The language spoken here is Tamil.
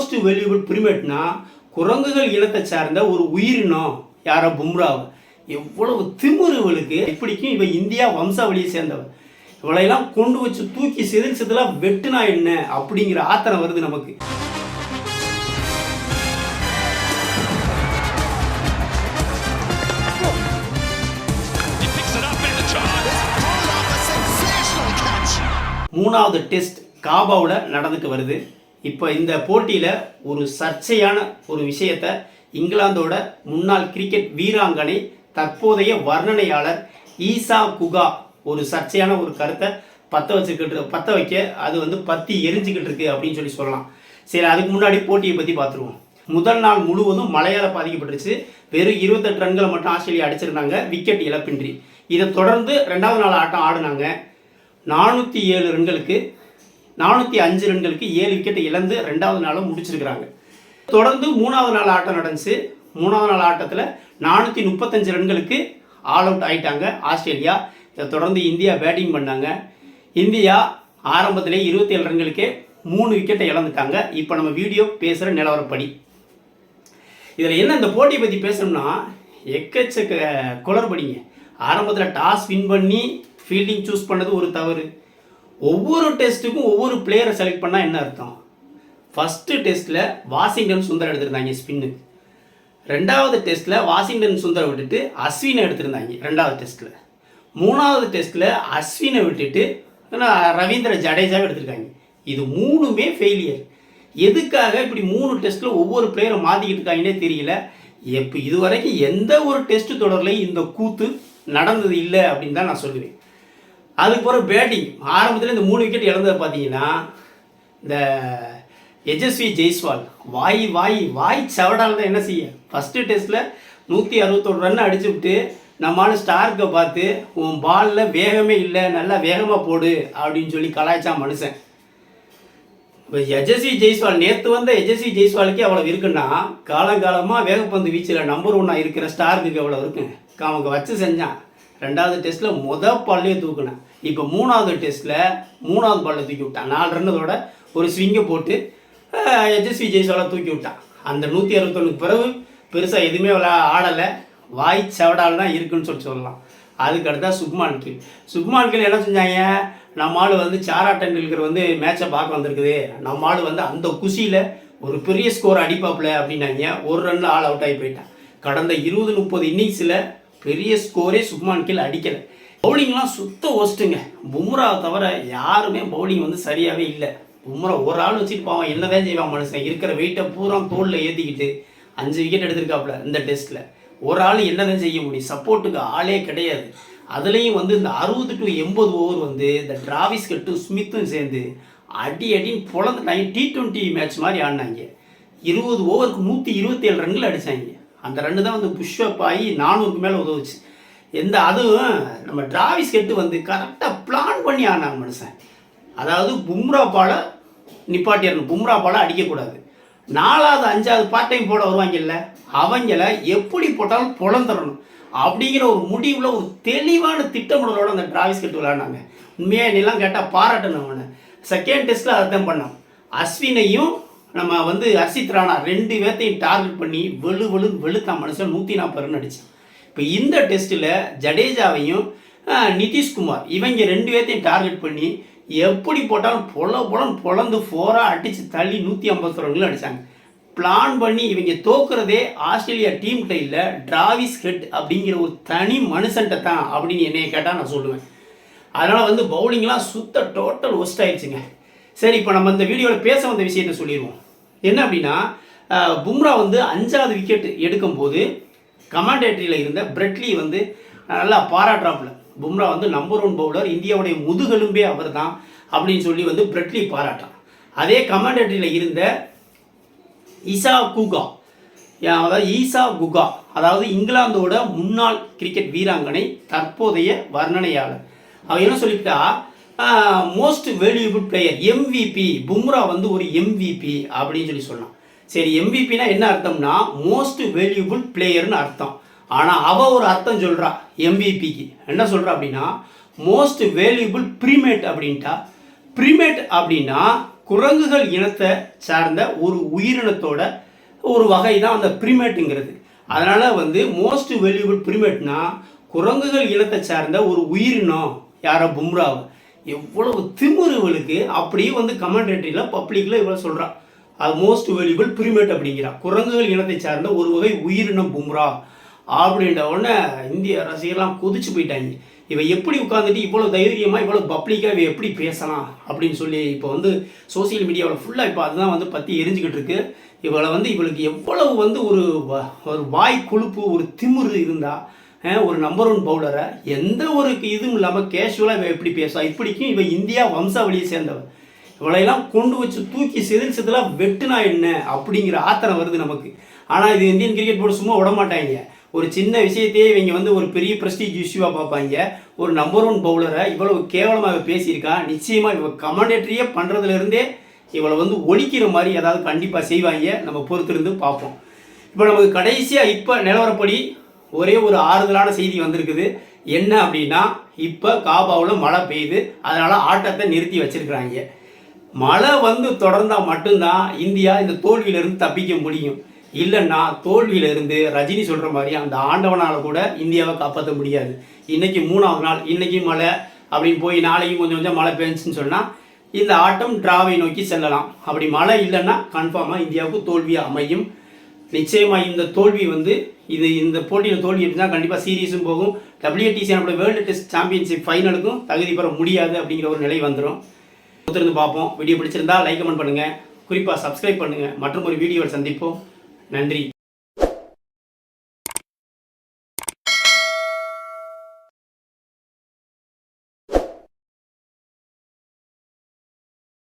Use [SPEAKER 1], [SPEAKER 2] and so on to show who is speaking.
[SPEAKER 1] மோஸ்ட் வேல்யூபிள் பிரிமேட்னா குரங்குகள் இனத்தை சார்ந்த ஒரு உயிரினம் யாரோ பும்ராவ் எவ்வளவு திமுருவலுக்கு இப்படிக்கும் இவன் இந்தியா வம்சாவளியை சேர்ந்தவ இவளையெல்லாம் கொண்டு வச்சு தூக்கி செதில் வெட்டுனா என்ன அப்படிங்கிற ஆத்திரம் வருது நமக்கு. மூணாவது டெஸ்ட் காபாவில் நடந்துட்டு வருது. இப்போ இந்த போட்டியில் ஒரு சர்ச்சையான ஒரு விஷயத்தை இங்கிலாந்தோட முன்னாள் கிரிக்கெட் வீராங்கனை தற்போதைய வர்ணனையாளர் ஈசா குகா ஒரு சர்ச்சையான ஒரு கருத்தை பற்ற வச்சுக்கிட்டு பற்ற வைக்க அது வந்து பற்றி எரிஞ்சுக்கிட்டு இருக்கு அப்படின்னு சொல்லி சொல்லலாம். சரி அதுக்கு முன்னாடி போட்டியை பற்றி பார்த்துருவோம். முதல் நாள் முழுவதும் மழையால் பாதிக்கப்பட்டுருச்சு. வெறும் இருபத்தெட்டு ரன்களை மட்டும் ஆஸ்திரேலியா அடிச்சிருந்தாங்க. விக்கெட் இழப்பின்றி. இதை தொடர்ந்து ரெண்டாவது நாள் ஆட்டம் ஆடினாங்க. நானூற்றி ஏழு ரன்களுக்கு நானூற்றி அஞ்சு ரன்களுக்கு ஏழு விக்கெட்டை இழந்து ரெண்டாவது நாளும் முடிச்சிருக்கிறாங்க. தொடர்ந்து மூணாவது நாள் ஆட்டம் நடந்துச்சு. மூணாவது நாள் ஆட்டத்தில் நானூற்றி முப்பத்தஞ்சு ரன்களுக்கு ஆல் அவுட் ஆயிட்டாங்க ஆஸ்திரேலியா. இதை தொடர்ந்து இந்தியா பேட்டிங் பண்ணாங்க. இந்தியா ஆரம்பத்திலே இருபத்தி ஏழு ரன்களுக்கே மூணு விக்கெட்டை இழந்துட்டாங்க. இப்போ நம்ம வீடியோ பேசுகிற நிலவரப்படி. இதில் என்ன இந்த போட்டியை பற்றி பேசணும்னா எக்கச்சக்க குளறுபடிங்க. ஆரம்பத்தில் டாஸ் வின் பண்ணி ஃபீல்டிங் சூஸ் பண்ணது ஒரு தவறு. ஒவ்வொரு டெஸ்ட்டுக்கும் ஒவ்வொரு பிளேயரை செலக்ட் பண்ணால் என்ன அர்த்தம்? ஃபஸ்ட்டு டெஸ்ட்டில் வாஷிங்டன் சுந்தர் எடுத்திருந்தாங்க ஸ்பின்னுக்கு ரெண்டாவது டெஸ்ட்டில் வாஷிங்டன் சுந்தரை விட்டுட்டு அஸ்வினை எடுத்திருந்தாங்க ரெண்டாவது டெஸ்ட்டில் மூணாவது டெஸ்ட்டில் அஸ்வினை விட்டுட்டு ரவீந்திர ஜடேஜாவை எடுத்திருக்காங்க. இது மூணுமே ஃபெயிலியர் எதுக்காக இப்படி மூணு டெஸ்ட்டில் ஒவ்வொரு பிளேயரை மாற்றிக்கிட்டு இருக்காங்கன்னே தெரியல. எப்போ இதுவரைக்கும் எந்த ஒரு டெஸ்ட் தொடர்லையும் இந்த கூத்து நடந்தது இல்லை அப்படின்னு தான் நான் சொல்லுவேன். அதுக்கு பிறகு பேட்டிங் ஆரம்பத்தில் இந்த மூணு விக்கெட் இழந்தது பார்த்தீங்கன்னா இந்த எஜஸ்வி ஜெய்ஸ்வால் வாய் வாய் வாய் செவடால் தான் என்ன செய்ய? ஃபஸ்ட்டு டெஸ்ட்டில் நூற்றி அறுபத்தோரு ரன் அடிச்சு விட்டு நம்மளால ஸ்டார்க்கை பார்த்து உன் பாலில் வேகமே இல்லை நல்லா வேகமாக போடு அப்படின்னு சொல்லி கலாய்ச்சான் மனுஷன். இப்போ எஜஸ்வி ஜெய்ஸ்வால் நேற்று வந்த எஜஸ்வி ஜெய்ஸ்வாலுக்கே அவ்வளோ இருக்குன்னா காலங்காலமாக வேகப்பந்து வீச்சில் நம்பர் ஒன்னாக இருக்கிற ஸ்டாருக்கு எவ்வளோ இருக்குங்க அவங்க வச்சு செஞ்சான். ரெண்டாவது டெஸ்ட்டில் முத பால்லையே தூக்குனேன். இப்போ மூணாவது டெஸ்ட்டில் மூணாவது பால்ல தூக்கி விட்டான். நாலு ரன்னதோட ஒரு ஸ்விங்கை போட்டு எஜஸ்வி ஜெய்ஸ்வாலை தூக்கி விட்டான். அந்த நூற்றி அறுபத்தொன்னுக்கு பிறகு பெருசாக எதுவுமே விளா ஆடலை. வாய் செவடால் தான் இருக்குன்னு சொல்லி சொல்லலாம். அதுக்கு அடுத்தா சுப்மான் கில் சுப்மான் கில் என்ன செஞ்சாங்க? நம்ம ஆள் வந்து சாரா டெண்டுல்கர் வந்து மேட்சை பார்க்க வந்திருக்குது. நம்ம ஆள் வந்து அந்த குஷியில் ஒரு பெரிய ஸ்கோர் அடிப்பாப்புல அப்படின்னாங்க. ஒரு ரன்னில் ஆல் அவுட் ஆகி போயிட்டான். கடந்த இருபது முப்பது இன்னிங்ஸில் பெரிய ஸ்கோரே சுப்மான் கில் அடிக்கலை. பவுலிங்லாம் சுத்த ஒஸ்ட்டுங்க பும்ராவை தவிர யாருமே பவுலிங் வந்து சரியாகவே இல்லை. பும்ரா ஒரு ஆள் வச்சுட்டு பாவம் என்னதான் செய்வான் மனுஷன்? இருக்கிற வெயிட்டை பூரா தோளில் ஏற்றிக்கிட்டு அஞ்சு விக்கெட் எடுத்திருக்காப்புல இந்த டெஸ்ட்டில் ஒரு ஆள் என்னதான் செய்ய முடியும்? சப்போர்ட்டுக்கு ஆளே கிடையாது. அதுலேயும் வந்து இந்த அறுபது டு எண்பது ஓவர் வந்து இந்த டிராவிஸ் கட்டு ஸ்மித்தும் சேர்ந்து அடி அடின்னு பொழந்துட்டாங்க டி டுவெண்ட்டி மேட்ச் மாதிரி ஆடினாங்க. இருபது ஓவருக்கு நூற்றி இருபத்தேழு ரன்கள் அடித்தாங்க அந்த ரெண்டு தான் வந்து புஷ்அப் ஆகி நானூறுக்கு மேலே உதவுச்சு. எந்த அதுவும் நம்ம டிராவிஸ் கெட்டு வந்து கரெக்டாக பிளான் பண்ணி ஆனாங்க மனுஷன். அதாவது பும்ரா பாலை நிப்பாட்டிடணும். பும்ரா பாலை அடிக்கக்கூடாது. நாலாவது அஞ்சாவது பார்ட் டைம் போட வருவாங்கல்ல அவங்கள எப்படி போட்டாலும் புலந்துடணும் அப்படிங்கிற ஒரு முடிவில் ஒரு தெளிவான திட்டமிடலோட அந்த டிராவிஸ் கெட்டு விளையாடினாங்க. உண்மையாக என்னெல்லாம் கேட்டால் பாராட்டணும் அவனை. செகண்ட் டெஸ்ட்டில் அதான் பண்ணான். அஸ்வினையும் நம்ம வந்து ஹர்ஷித் ராணா ரெண்டு பேர்த்தையும் டார்கெட் பண்ணி வெளு வெளு வெளுத்தான் மனுஷன் நூற்றி நாற்பது ரன் அடித்தான் இப்போ இந்த டெஸ்ட்டில் ஜடேஜாவையும் நிதிஷ்குமார் இவங்க ரெண்டு பேர்த்தையும் டார்கெட் பண்ணி எப்படி போட்டாலும் பொல பொலன்னு பொழந்து ஃபோராக அடித்து தள்ளி நூற்றி ஐம்பது ரன்கள் அடித்தாங்க பிளான் பண்ணி இவங்க தோக்குறதே ஆஸ்திரேலியா டீம்கிட்ட இல்லை டிராவிஸ் ஹெட் அப்படிங்கிற ஒரு தனி மனுஷன்ட்ட தான் அப்படின்னு என்னைய கேட்டால் நான் சொல்லுவேன். அதனால் வந்து பவுலிங்லாம் சுத்த டோட்டல் ஒஸ்ட் ஆயிடுச்சுங்க. சரி இப்போ நம்ம இந்த வீடியோவில் பேச வந்த விஷயத்தை சொல்லிடுவோம் என்ன அப்படின்னா பும்ரா வந்து அஞ்சாவது விக்கெட் எடுக்கும்போது கமாண்டேட்டரியில் இருந்த பிரெட்லி வந்து நல்லா பாராட்டுறாப்புல. பும்ரா வந்து நம்பர் ஒன் பவுலர் இந்தியாவுடைய முதுகெலும்பே அவர் தான் அப்படின்னு சொல்லி வந்து பிரெட்லி பாராட்டான். அதே கமாண்டேட்டரியில் இருந்த இசா குகா அதாவது ஈசா குகா அதாவது இங்கிலாந்தோட முன்னாள் கிரிக்கெட் வீராங்கனை தற்போதைய வர்ணனையாளர். அவர் என்ன சொல்லிட்டா most valuable player MVP Bumrah வந்து ஒரு எம்விபி அப்படின்னு சொல்லி சொல்லலாம். சரி எம்விபினா என்ன அர்த்தம்னா மோஸ்ட் வேல்யூபிள் பிளேயர்னு அர்த்தம். ஆனால் அவள் ஒரு அர்த்தம் சொல்கிறா எம்விபிக்கு என்ன சொல்கிறா அப்படின்னா மோஸ்ட் வேல்யூபிள் ப்ரீமேட் அப்படின்ட்டா. ப்ரீமேட் அப்படின்னா குரங்குகள் இனத்தை சார்ந்த ஒரு உயிரினத்தோட ஒரு வகை தான் அந்த ப்ரீமேட்டுங்கிறது அதனால் வந்து மோஸ்ட் வேல்யூபிள் பிரிமேட்னா குரங்குகள் இனத்தை சார்ந்த ஒரு உயிரினம் யாரோ பும்ராவை. எவ்வளவு திமிரு இவளுக்கு அப்படியே வந்து கமெண்டேட்டரியில் பப்ளிக்கில் இவ்வளோ சொல்கிறான் அது மோஸ்ட் வேல்யூபிள் பிரிமேட் அப்படிங்கிறான் குரங்குகள் இனத்தை சார்ந்த ஒரு வகை உயிரினம் பும்ரா. அப்படின்ற உடனே இந்திய ரசிகர்லாம் கொதிச்சு போயிட்டாங்க. இவன் எப்படி உட்காந்துட்டு இவ்வளோ தைரியமாக இவ்வளோ பப்ளிக்காக இவன் எப்படி பேசலாம் அப்படின்னு சொல்லி இப்போ வந்து சோசியல் மீடியாவில் ஃபுல்லாக இப்போ அதுதான் வந்து பற்றி எரிஞ்சுக்கிட்டு இருக்கு. இவளை வந்து இவளுக்கு எவ்வளவு வந்து ஒரு வ- ஒரு வாய் கொழுப்பு ஒரு திமிரு இருந்தால் ஒரு நம்பர் ஒன் பவுலரை எந்த ஒரு இதுவும் இல்லாமல் கேஷுவலாக இவன் எப்படி பேசுவா இப்படிக்கும் இவன் இந்தியா வம்சாவளியை சேர்ந்தவன். இவளையெல்லாம் கொண்டு வச்சு தூக்கி செதில் செதிலாக வெட்டுனா என்ன அப்படிங்கிற ஆத்திரம் வருது நமக்கு. ஆனால் இது இந்தியன் கிரிக்கெட் போர்டு சும்மா விட மாட்டாங்க. ஒரு சின்ன விஷயத்தையே இவங்க வந்து ஒரு பெரிய ப்ரெஸ்டீஜ் இஷ்யூவாக பார்ப்பாங்க. ஒரு நம்பர் ஒன் பவுலரை இவ்வளவு கேவலமாக இவ பேசியிருக்கா. நிச்சயமாக இவ கமெண்டேட்டரியே பண்ணுறதுலேருந்தே இவளை வந்து ஒழிக்கிற மாதிரி ஏதாவது கண்டிப்பாக செய்வாங்க. நம்ம பொறுத்திருந்து பார்ப்போம். இப்போ நமக்கு கடைசியாக இப்போ நிலவரப்படி ஒரே ஒரு ஆறுதலான செய்தி வந்திருக்குது. என்ன அப்படின்னா இப்போ காபாவில் மழை பெய்யுது. அதனால் ஆட்டத்தை நிறுத்தி வச்சிருக்கிறாங்க. மழை வந்து தொடர்ந்தால் மட்டும்தான் இந்தியா இந்த தோல்வியிலிருந்து தப்பிக்க முடியும். இல்லைன்னா தோல்வியிலிருந்து ரஜினி சொல்கிற மாதிரி அந்த ஆண்டவனால் கூட இந்தியாவை காப்பாற்ற முடியாது. இன்றைக்கி மூணாவது நாள் இன்றைக்கும் மழை அப்படின்னு போய் நாளைக்கும் கொஞ்சம் கொஞ்சம் மழை பெஞ்சுன்னு சொன்னால் இந்த ஆட்டம் டிராவை நோக்கி செல்லலாம். அப்படி மழை இல்லைன்னா கன்ஃபார்மாக இந்தியாவுக்கு தோல்வி அமையும். நிச்சயமாக இந்த தோல்வி வந்து இது இந்த போட்டியில் தோல்வி எப்படின்னா கண்டிப்பாக சீரீஸும் போகும். டபிள்யூடிசி நம்மளோட வேர்ல்டு டெஸ்ட் சாம்பியன்ஷிப் ஃபைனலுக்கும் தகுதி பெற முடியாது அப்படிங்கிற ஒரு நிலை வந்துடும் பொறுத்திருந்து பார்ப்போம். வீடியோ பிடிச்சிருந்தா லைக் கமெண்ட் பண்ணுங்கள் குறிப்பாக சப்ஸ்கிரைப் பண்ணுங்கள் மற்றும் ஒரு வீடியோவில் சந்திப்போம். நன்றி.